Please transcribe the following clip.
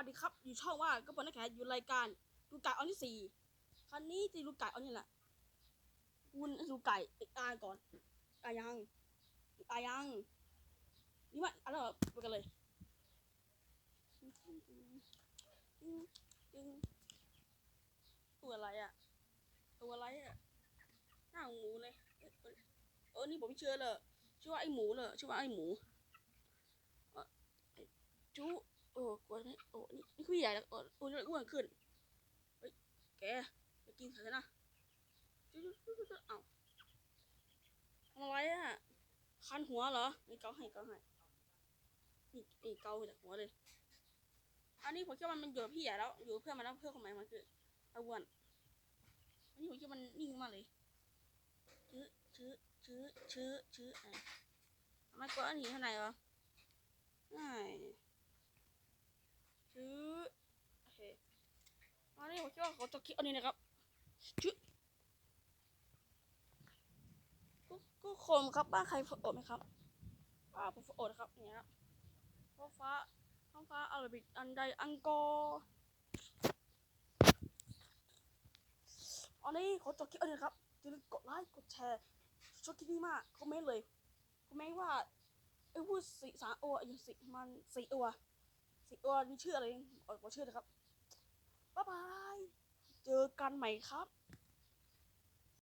วัสดีครับ อยู่ช่องว่าก็ปนนักแข่อยู่รายการลูกไก่ออนที่สี่ครั้นี้จะลูกไก่ออนนี่แหละคุณลูกไก่อีกอานก่อนอายังอายังนี่มันอะไรแบบไปกันเลยตัวอะไรอะ ตัวอะไรอะหน้าหมูเลยเออนี่ผมไม่เชื่อเลยชื่อว่าไอ้หมูเลยชื่อว่าไอ้หมูจูโอ้กลัวนี่โอ้นี่นี่คือใหญ่แล้วโอ้โอ้ยอ้วนขึ้นเฮ้ยแกไปกินเถอะนะจุ๊จุ๊จุ๊จุ๊จุ๊เอ้าทำอะไรอะคันหัวเหรอนี่เกาให้เกาให้นี่นี่เกาจากหัวเลย อันนี้ผมคิดว่ามันอยู่พี่ใหญ่แล้ว อยู่เพื่อนมาแล้วเพื่อนคนใหม่มันคืออ้วนอันนี้ผมคิดว่ามันนิ่งมากเลยชื้อชื้อชื้อชื้อชื้อไอ้ทำไมกดอันนี้ข้างในวะไอ้ ชื่อโอเค คิดว่าเขาจะคิดอันนี้นะครับชื่อก็ก็โคมครับบ้านใครฝนตกไหมครับบ้านผมฝนตกครับเนี่ยครับท้องฟ้าท้องฟ้าอาราบิกอันใดอังกอร์อันนี้เขาจะคิดอันนี้ครับอย่าลืมกดไลค์กดแชร์ชอบคลิปนี้มากคอมเมนต์เลยคอมเมนต์ว่าไอ้พูดสีสามโออย่างสิมันสี่ตัวสิตัวนี้ชื่ออะไรอกบอกชื่อนะครับ บ๊ายบาย เจอกันใหม่ครับ